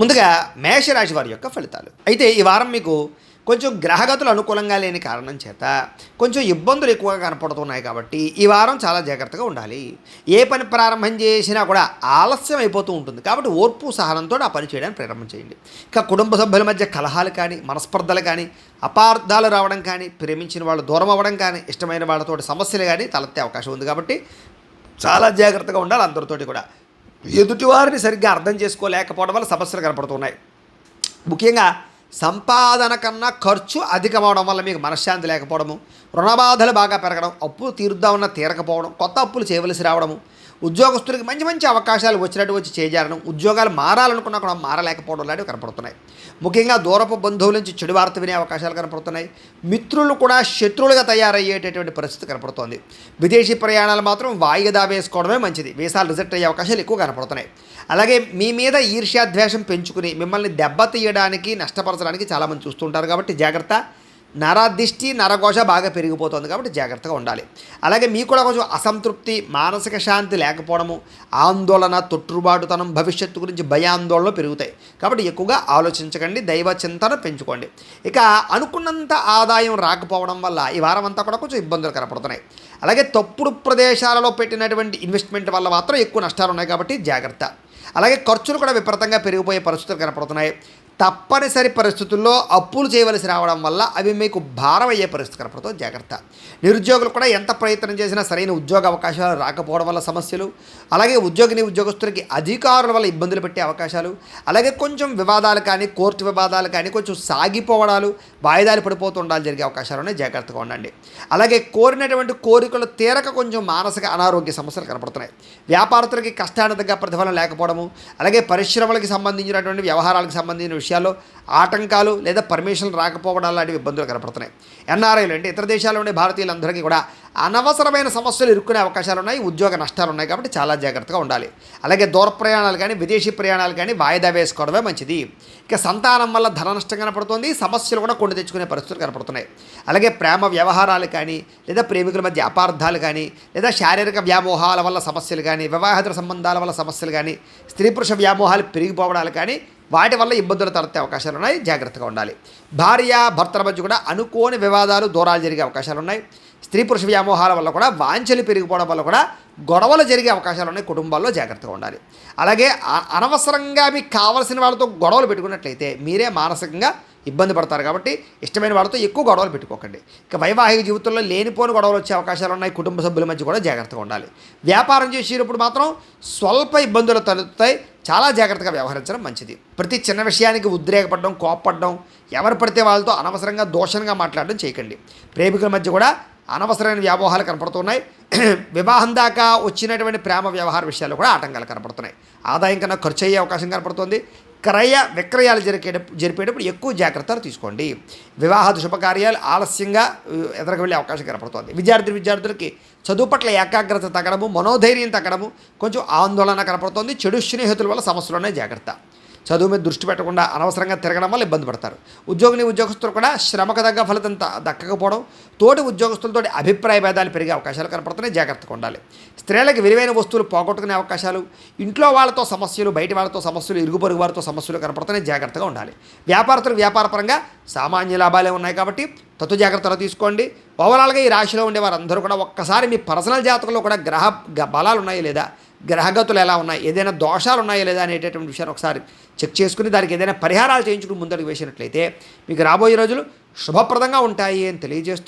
ముందుగా మేషరాశి వారి యొక్క ఫలితాలు. అయితే ఈ వారం మీకు కొంచెం గ్రహగతులు అనుకూలంగా లేని కారణం చేత కొంచెం ఇబ్బందులు ఎక్కువగా కనపడుతున్నాయి కాబట్టి ఈ వారం చాలా జాగ్రత్తగా ఉండాలి. ఏ పని ప్రారంభం చేసినా కూడా ఆలస్యం అయిపోతూ ఉంటుంది. కాబట్టి ఓర్పు సహనంతో ఆ పని చేయడానికి ప్రారంభం చేయండి. ఇక కుటుంబ సభ్యుల మధ్య కలహాలు కానీ మనస్పర్ధలు కానీ అపార్థాలు రావడం కానీ ప్రేమించిన వాళ్ళు దూరం అవ్వడం కానీ ఇష్టమైన వాళ్ళతో సమస్యలు కానీ తలెత్తే అవకాశం ఉంది కాబట్టి చాలా జాగ్రత్తగా ఉండాలి అందరితోటి కూడా. ఎదుటివారిని సరిగ్గా అర్థం చేసుకోలేకపోవడం వల్ల సమస్యలు కనపడుతున్నాయి. ముఖ్యంగా సంపాదన కన్నా ఖర్చు అధికమవడం వల్ల మీకు మనశ్శాంతి లేకపోవడము రుణబాధలు బాగా పెరగడం అప్పులు తీరుద్దామన్నా తీరకపోవడం కొత్త అప్పులు చేయవలసి రావడము ఉద్యోగస్తులకి మంచి మంచి అవకాశాలు వచ్చినట్టు వచ్చి చేజారడం ఉద్యోగాలు మారాలనుకున్నా కూడా మారలేకపోవడం లాంటివి కనపడుతున్నాయి. ముఖ్యంగా దూరపు బంధువుల నుంచి చెడు వార్త వినే అవకాశాలు కనపడుతున్నాయి. మిత్రులు కూడా శత్రువులుగా తయారయ్యేటటువంటి పరిస్థితి కనపడుతోంది. విదేశీ ప్రయాణాలు మాత్రం వాయిదా వేసుకోవడమే మంచిది. వీసాలు రిజెక్ట్ అయ్యే అవకాశాలు ఎక్కువ కనపడుతున్నాయి. అలాగే మీ మీద ఈర్ష్యాద్వేషం పెంచుకుని మిమ్మల్ని దెబ్బతీయడానికి నష్టపరచడానికి చాలామంది చూస్తుంటారు కాబట్టి జాగ్రత్త. నరదిష్టి నరఘోష బాగా పెరిగిపోతుంది కాబట్టి జాగ్రత్తగా ఉండాలి. అలాగే మీకు కూడా కొంచెం అసంతృప్తి మానసిక శాంతి లేకపోవడము ఆందోళన తొట్టుబాటుతనం భవిష్యత్తు గురించి భయాందోళనలు పెరుగుతాయి. కాబట్టి ఎక్కువగా ఆలోచించకండి దైవ చింతన పెంచుకోండి. ఇక అనుకున్నంత ఆదాయం రాకపోవడం వల్ల ఈ వారం అంతా కూడా కొంచెం ఇబ్బందులు కనపడుతున్నాయి. అలాగే తప్పుడు ప్రదేశాలలో పెట్టినటువంటి ఇన్వెస్ట్మెంట్ వల్ల మాత్రం ఎక్కువ నష్టాలు ఉన్నాయి కాబట్టి జాగ్రత్త. అలాగే ఖర్చులు కూడా విపరీతంగా పెరిగిపోయే పరిస్థితులు కనపడుతున్నాయి. తప్పనిసరి పరిస్థితుల్లో అప్పులు చేయవలసి రావడం వల్ల అవి మీకు భారం అయ్యే పరిస్థితి కనపడతో జాగ్రత్త. నిరుద్యోగులు కూడా ఎంత ప్రయత్నం చేసినా సరైన ఉద్యోగ అవకాశాలు రాకపోవడం వల్ల సమస్యలు అలాగే ఉద్యోగిని ఉద్యోగస్తులకి అధికారుల వల్ల ఇబ్బందులు పెట్టే అవకాశాలు అలాగే కొంచెం వివాదాలు కానీ కోర్టు వివాదాలు కానీ కొంచెం సాగిపోవడాలు వాయిదాలు పడిపోతూ ఉండాలి జరిగే అవకాశాలు ఉన్నాయి. జాగ్రత్తగా ఉండండి. అలాగే కోరినటువంటి కోరికలు తీరక కొంచెం మానసిక అనారోగ్య సమస్యలు కనపడుతున్నాయి. వ్యాపారస్తులకి కష్టానికి తగ్గ ప్రతిఫలం లేకపోవడము అలాగే పరిశ్రమలకు సంబంధించినటువంటి వ్యవహారాలకు సంబంధించిన విషయాల్లో ఆటంకాలు లేదా పర్మిషన్లు రాకపోవడం లాంటివి ఇబ్బందులు కనపడుతున్నాయి. ఎన్ఆర్ఐలు అంటే ఇతర దేశాల్లో ఉండే భారతీయులందరికీ కూడా అనవసరమైన సమస్యలు ఇరుక్కునే అవకాశాలు ఉన్నాయి ఉద్యోగ నష్టాలు ఉన్నాయి కాబట్టి చాలా జాగ్రత్తగా ఉండాలి. అలాగే దూర ప్రయాణాలు కానీ విదేశీ ప్రయాణాలు కానీ వాయిదా వేసుకోవడమే మంచిది. ఇక సంతానం వల్ల ధన నష్టం కనపడుతుంది సమస్యలు కూడా కొని తెచ్చుకునే పరిస్థితులు కనపడుతున్నాయి. అలాగే ప్రేమ వ్యవహారాలు కానీ లేదా ప్రేమికుల మధ్య అపార్థాలు కానీ లేదా శారీరక వ్యామోహాల వల్ల సమస్యలు కానీ వివాహేతర సంబంధాల వల్ల సమస్యలు కానీ స్త్రీ పురుష వ్యామోహాలు పెరిగిపోవడాలు కానీ వాటి వల్ల ఇబ్బందులు తలెత్తే అవకాశాలు ఉన్నాయి జాగ్రత్తగా ఉండాలి. భార్య భర్తల మధ్య కూడా అనుకోని వివాదాలు దూరాలు జరిగే అవకాశాలు ఉన్నాయి స్త్రీ పురుష వ్యామోహాల వల్ల కూడా వాంఛలు పెరిగిపోవడం వల్ల కూడా గొడవలు జరిగే అవకాశాలు ఉన్నాయి కుటుంబాల్లో జాగ్రత్తగా ఉండాలి. అలాగే అనవసరంగా మీకు కావలసిన వాళ్ళతో గొడవలు పెట్టుకున్నట్లయితే మీరే మానసికంగా ఇబ్బంది పడతారు కాబట్టి ఇష్టమైన వాళ్ళతో ఎక్కువ గొడవలు పెట్టుకోకండి. ఇక వైవాహిక జీవితంలో లేనిపోని గొడవలు వచ్చే అవకాశాలు ఉన్నాయి కుటుంబ సభ్యుల మధ్య కూడా జాగ్రత్తగా ఉండాలి. వ్యాపారం చేసేటప్పుడు మాత్రం స్వల్ప ఇబ్బందులు తలెత్తుతాయి చాలా జాగ్రత్తగా వ్యవహరించడం మంచిది. ప్రతి చిన్న విషయానికి ఉద్రేకపడడం కోప్పడడం ఎవరు పడితే వాళ్ళతో అనవసరంగా దోషంగా మాట్లాడడం చేయకండి. ప్రేమికుల మధ్య కూడా అనవసరమైన వ్యామోహాలు కనపడుతున్నాయి. వివాహం దాకా వచ్చినటువంటి ప్రేమ వ్యవహార విషయాలు కూడా ఆటంకాలు కనపడుతున్నాయి. ఆదాయం కన్నా ఖర్చు అయ్యే అవకాశం కనపడుతుంది. క్రయ విక్రయాలు జరిగే జరిపేటప్పుడు ఎక్కువ జాగ్రత్తలు తీసుకోండి. వివాహాది శుభకార్యాలు ఆలస్యంగా ఉ, ఎదురుకు వెళ్ళే అవకాశం కనపడుతుంది. విద్యార్థి విద్యార్థులకి చదువు పట్ల ఏకాగ్రత తగ్గడము మనోధైర్యం తగ్గడము కొంచెం ఆందోళన కనపడుతుంది. చెడు స్నేహితుల వల్ల సమస్యలు జాగ్రత్త. చదువు మీద దృష్టి పెట్టకుండా అనవసరంగా తిరగడం వల్ల ఇబ్బంది పడతారు. ఉద్యోగిని ఉద్యోగస్తులు కూడా శ్రమకు తగ్గ ఫలితం త- దక్కకపోవడం తోటి ఉద్యోగస్తులతో అభిప్రాయ భేదాలు పెరిగే అవకాశాలు కనపడుతున్నాయి. జాగ్రత్తగా ఉండాలి. స్త్రీలకు విలువైన వస్తువులు పోగొట్టుకునే అవకాశాలు ఇంట్లో వాళ్ళతో సమస్యలు బయట వాళ్ళతో సమస్యలు ఇరుగు పొరుగు వారితో సమస్యలు కనపడుతున్నాయి. జాగ్రత్తగా ఉండాలి. వ్యాపారస్తులు వ్యాపారపరంగా సామాన్య లాభాలే ఉన్నాయి కాబట్టి తత్తు జాగ్రత్తలు తీసుకోండి. ఓవరాల్గా ఈ రాశిలో ఉండే వారందరూ కూడా ఒక్కసారి మీ పర్సనల్ జాతకంలో కూడా గ్రహ గ- బలాలు ఉన్నాయి లేదా? గ్రహగతులు ఎలా ఉన్నాయి? ఏదైనా దోషాలు ఉన్నాయా లేదా అనేటటువంటి విషయాన్ని ఒకసారి చెక్ చేసుకుని దానికి ఏదైనా పరిహారాలు చేయించుకుని ముందడుగు వేసినట్లయితే మీకు రాబోయే రోజులు శుభప్రదంగా ఉంటాయి అని తెలియజేస్తూ